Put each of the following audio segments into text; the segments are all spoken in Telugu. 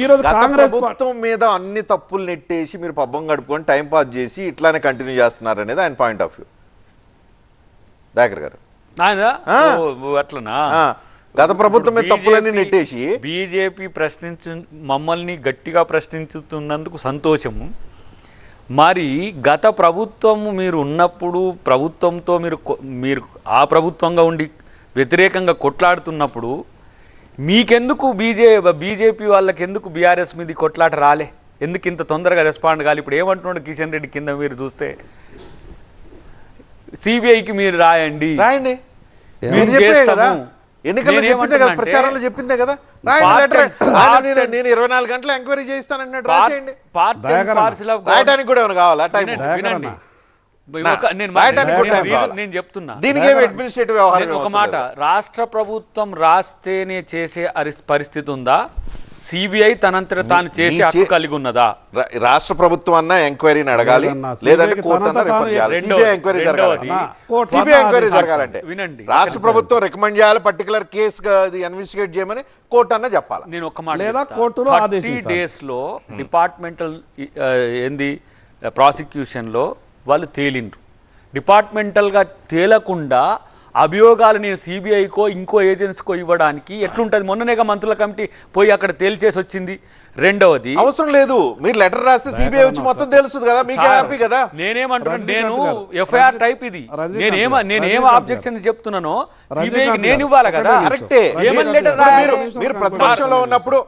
ఈ రోజు కాంగ్రెస్ ప్రభుత్వం మీద అన్ని తప్పులు నెట్టేసి మీరు పబ్బం గడుపుకొని టైం పాస్ చేసి ఇట్లానే కంటిన్యూ చేస్తున్నారు అనేది ఆయన పాయింట్ ఆఫ్ వ్యూ దాకర్ గారు. అట్లనా? గత ప్రభుత్వం మీద తప్పులన్నీ నెట్టేసి బీజేపీ ప్రశ్నించు మమ్మల్ని గట్టిగా ప్రశ్నించుతున్నందుకు సంతోషము. మరి గత ప్రభుత్వము మీరు ఉన్నప్పుడు ప్రభుత్వంతో మీరు మీరు ఆ ప్రభుత్వంగా ఉండి వ్యతిరేకంగా కొట్లాడుతున్నప్పుడు మీకెందుకు బీజే బీజేపీ వాళ్ళకి ఎందుకు బీఆర్ఎస్ మీద కొట్లాట రాలే? ఎందుకు ఇంత తొందరగా రెస్పాండ్ కాలి? ఇప్పుడు ఏమంటున్నాడు కిషన్ రెడ్డి కింద మీరు చూస్తే? సిబిఐకి మీరు రాయండి. రాయండి. ప్రచారంలో చెప్పిందే కదా? నేను- ఇరవై నాలుగు గంటలు ఎంక్వైరీ చేయిస్తానన్నాడు. రాసేయండి. పార్ట్ దయాకరణ. పార్సల్ ఆఫ్ రాయడానికి కూడా ఏమైనా కావాలా? టైం నేను చెప్తున్నా. దీనికి ఏమి అడ్మినిస్ట్రేటివ్ వ్యవహారం నేను ఒక మాట. రాష్ట్ర ప్రభుత్వం రాస్తేనే చేసే పరిస్థితి ఉందా? సిబిఐ తనంతట తాను చేసే హక్కు కలిగి ఉన్నదా? రాష్ట్ర ప్రభుత్వం అన్నా ఎంక్వైరీని అడగాలి లేదంటే ఎంక్వైరీ జరగాలంటే. వినండి. రాష్ట్ర ప్రభుత్వం రికమెండ్ చేయాలి పర్టికులర్ కేసు అది ఇన్వెస్టిగేట్ చేయమని కోర్టు అన్న చెప్పాలి? నేను ఒక మాట లేదా కోర్టులో. డేస్లో డిపార్ట్మెంటల్ ఏంది ప్రాసిక్యూషన్లో వాళ్ళు తేలిండ్రు. డిపార్ట్మెంటల్గా తేలకుండా అభియోగాలు నేను సిబిఐకో ఇంకో ఏజెన్సీకో ఇవ్వడానికి ఎట్లుంటుంది? మొన్ననేగా మంత్రుల కమిటీ పోయి అక్కడ తేల్చేసి వచ్చింది రెండవది అవసరం లేదు. మీరు లెటర్ రాస్తే సిబిఐ వచ్చి మొత్తం తెలుస్తుంది కదా మీకు హ్యాపీ కదా? నేనేమంటున్నాను నేను ఎఫ్ఐఆర్ టైప్ ఇది. నేనేమ నేనేం రజనీకాంత్ ఆబ్జెక్షన్స్ చెప్తున్నానో సిబిఐకి నేను ఇవ్వాలి కదా. కరెక్టే. మీరు రాయాలి? మీరు ప్రతిపక్షంలో ఉన్నప్పుడు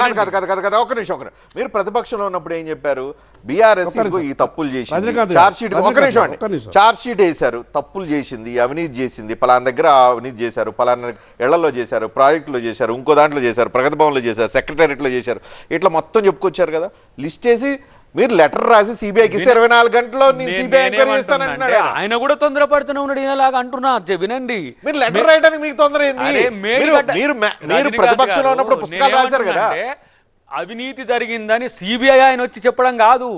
కాదు కాదు కాదు కాదు ఒక నిమిషం ఒక మీరు ప్రతిపక్షంలో ఉన్నప్పుడు ఏం చెప్పారు? బీఆర్ఎస్. ఈ తప్పులు చేసింది. చార్జ్ షీట్ ఒక నిమిషం అండి ఒక్క నిమిషం. చార్జ్ షీట్ వేశారు తప్పులు చేసింది అవినీతి చేసింది పలానా దగ్గర అవినీతి చేశారు పలానా ఇళ్ళలో చేశారు ప్రాజెక్టులో చేశారు ఇంకో దాంట్లో చేశారు ప్రగతి భవన్లో చేశారు సెక్రటేరియట్లో చేశారు. ఇట్లా మొత్తం చెప్పుకొచ్చారు కదా. లిస్ట్ వేసి మీరు లెటర్ రాసి సిబిఐకి ఇస్తే ఇరవై నాలుగు గంటల్లో సిబిఐ ఎంక్వైరీ చేస్తానంటున్నాడు ఆయన కూడా తొందరపడుతూనే ఉన్నాడు ఈయనలాగా అంటున్నా. వినండి. మీరు లెటర్ రాయడానికి మీకు తొందర ఏంది మీరు ప్రతిపక్షంలో ఉన్నప్పుడు పుస్తకాలు రాశారు కదా. అవినీతి జరిగిందని సిబిఐ ఆయన వచ్చి చెప్పడం కాదు.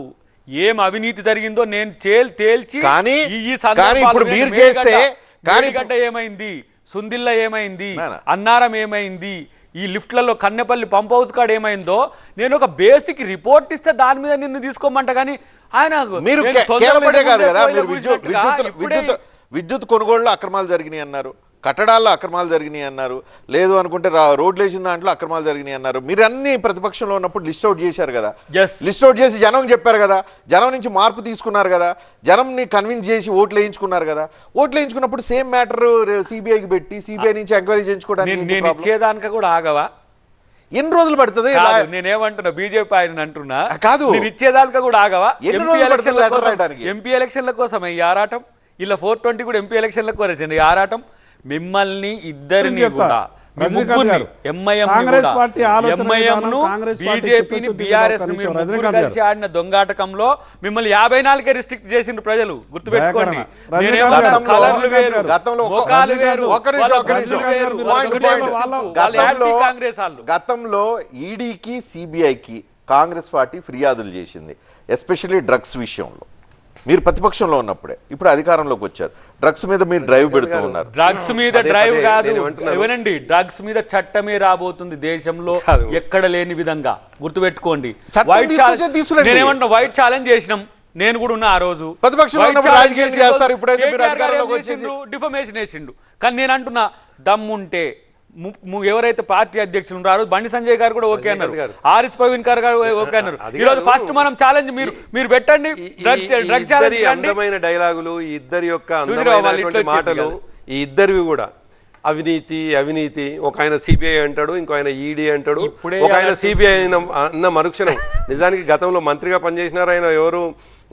ఏం అవినీతి జరిగిందో నేను చేల్ తేల్చి కానీ- ఇప్పుడు. మీరు చేస్తే కానీ ఏమైంది? సుందిల్ల ఏమైంది? నానా. అన్నారం ఏమైంది? ఈ లిఫ్ట్లలో కన్నెపల్లి పంప్ హౌస్ కాడ ఏమైందో నేను ఒక బేసిక్ రిపోర్ట్ ఇస్తే దాని మీద నిన్ను తీసుకోమంట కానీ ఆయన మీరు విద్యుత్ కొనుగోళ్ళు అక్రమాలు జరిగినాయి అన్నారు. కట్టడాల్లో అక్రమాలు జరిగినాయి అన్నారు. లేదు అనుకుంటే రోడ్లు వేసిన దాంట్లో అక్రమాలు జరిగినాయి అన్నారు. మీరు అన్ని ప్రతిపక్షంలో ఉన్నప్పుడు లిస్ట్ అవుట్ చేశారు కదా. లిస్ట్ అవుట్ చేసి జనం చెప్పారు కదా. జనం నుంచి మార్పు తీసుకున్నారు కదా. జనంని కన్విన్స్ చేసి ఓట్లు వేయించుకున్నారు కదా. ఓట్లు వేయించుకున్నప్పుడు సేమ్ మ్యాటర్ సిబిఐకి పెట్టి సిబిఐ నుంచి ఎంక్వైరీ చేయించుకోవడానికి కూడా ఆగవా? ఎన్ని రోజులు పడుతుంది? నేనేమంటున్నా బీజేపీ ఆయన అంటున్నా. కాదు. ఇచ్చేదానిక కూడా ఆగవా? ఎన్ని ఎలక్షన్ల కోసం? ఎంపీ ఎలక్షన్ల కోసం ఈ ఆరాటం? ఇలా ఫోర్ ట్వంటీ కూడా ఎంపీ ఎలక్షన్ల కోసం ఈ ఆరాటం. మిమ్మల్ని ఇద్దరిని. కూడా. బీజేపీని బీఆర్ఎస్ కలిసి ఆడిన దొంగాటకంలో మిమ్మల్ని యాభై నాలుగే రిస్ట్రిక్ట్ చేసిండ్రు ప్రజలు. గుర్తుపెట్టుకోండి. కాంగ్రెస్ వాళ్ళు. గతంలో ఈడీకి సిబిఐకి కాంగ్రెస్ పార్టీ ఫిర్యాదులు చేసింది ఎస్పెషల్లీ డ్రగ్స్ విషయంలో. మీరు ప్రతిపక్షంలో ఉన్నప్పుడే. ఇప్పుడు అధికారంలోకి వచ్చారు. డ్రగ్స్ మీద మీరు డ్రైవ్ పెడుతూ ఉన్నారు. డ్రగ్స్ మీద డ్రైవ్ కాదు? ఏమనండి? డ్రగ్స్ మీద చట్టమే రాబోతుంది దేశంలో. ఎక్కడ లేని విధంగా. గుర్తుపెట్టుకోండి. వైట్. నేనేమంటున్నా వైట్ ఛాలెంజ్ చేసినాం? నేను కూడా ఉన్నా ఆ రోజు? డిఫమేషన్ వేసిండు. కానీ నేను అంటున్నా దమ్ముంటే ఎవరైతే పార్టీ అధ్యక్షులు ఉన్నారో బండి సంజయ్ గారు కూడా ఓకే అన్నారు. ఆర్ఎస్ ప్రవీణ్ గారు గారు ఓకే అన్నారు అది ఈ రోజు కాదు. ఫస్ట్ మనం ఛాలెంజ్ మీరు మీరు పెట్టండి డ్రగ్ ఛాలెంజ్. అందమైన డైలాగులు ఇద్దరి యొక్క మాటలు. ఈ ఇద్దరివి కూడా అవినీతి అవినీతి. ఒక ఆయన సిబిఐ అంటాడు ఇంకో ఆయన ఈడీ అంటాడు. ఇప్పుడే ఒక ఆయన సిబిఐ అన్న మరుక్షణం. నిజానికి గతంలో మంత్రిగా పనిచేసినారు ఆయన ఎవరు?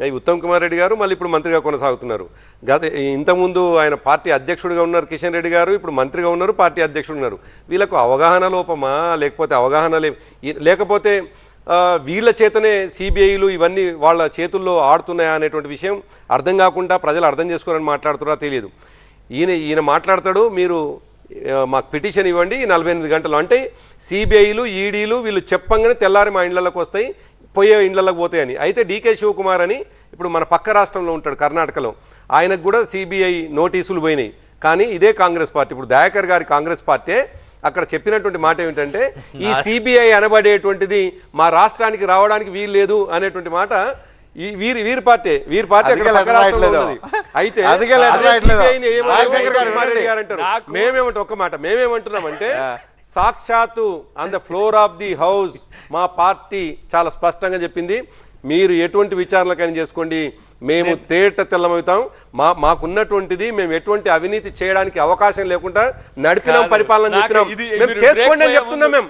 ఈ ఉత్తమ్ కుమార్ రెడ్డి గారు మళ్ళీ ఇప్పుడు మంత్రిగా కొనసాగుతున్నారు. గత ఇంతకుముందు ఆయన పార్టీ అధ్యక్షుడిగా ఉన్నారు కిషన్ రెడ్డి గారు ఇప్పుడు మంత్రిగా ఉన్నారు పార్టీ అధ్యక్షుడు ఉన్నారు. వీళ్ళకు అవగాహన లోపమా? లేకపోతే అవగాహన లేకపోతే వీళ్ళ చేతనే సిబిఐలు ఇవన్నీ వాళ్ళ చేతుల్లో ఆడుతున్నాయా అనేటువంటి విషయం అర్థం కాకుండా ప్రజలు అర్థం చేసుకోరని మాట్లాడుతున్నారా తెలియదు. ఈయన ఈయన మాట్లాడతాడు మీరు మాకు పిటిషన్ ఇవ్వండి ఈ నలభై ఎనిమిది గంటలు. అంటే సిబిఐలు ఈడీలు వీళ్ళు చెప్పంగానే తెల్లారి మా ఇండ్లలోకి వస్తాయి పోయే ఇండ్లలోకి పోతాయని. అయితే డీకే శివకుమార్ అని ఇప్పుడు మన పక్క రాష్ట్రంలో ఉంటాడు కర్ణాటకలో. ఆయనకు కూడా సిబిఐ నోటీసులు పోయినాయి. కానీ ఇదే కాంగ్రెస్ పార్టీ. ఇప్పుడు దయాకర్ గారి కాంగ్రెస్ పార్టీ అక్కడ చెప్పినటువంటి మాట ఏమిటంటే ఈ సిబిఐ అనబడేటువంటిది మా రాష్ట్రానికి రావడానికి వీలు లేదు అనేటువంటి మాట ఈ వీరి వీరి పార్టీ వీరి పార్టీ అందుకే అక్కడ పక్క లెటర్ రాష్ట్రంలో రాయట్లేదు. ఉన్నది. అయితే మేమేమంటే ఒక మాట మేమేమంటున్నామంటే సాక్షాత్తు on the floor of the house మా పార్టీ చాలా స్పష్టంగా చెప్పింది. మీరు ఎటువంటి విచారణకైనా చేసుకోండి. మేము తేట తెల్లమవుతాం. మా మాకున్నటువంటిది మేము ఎటువంటి అవినీతి చేయడానికి అవకాశం లేకుండా నడిపినాం. పరిపాలన చెప్పినాం మేము చేసుకోండి అని చెప్తున్నాం మేము.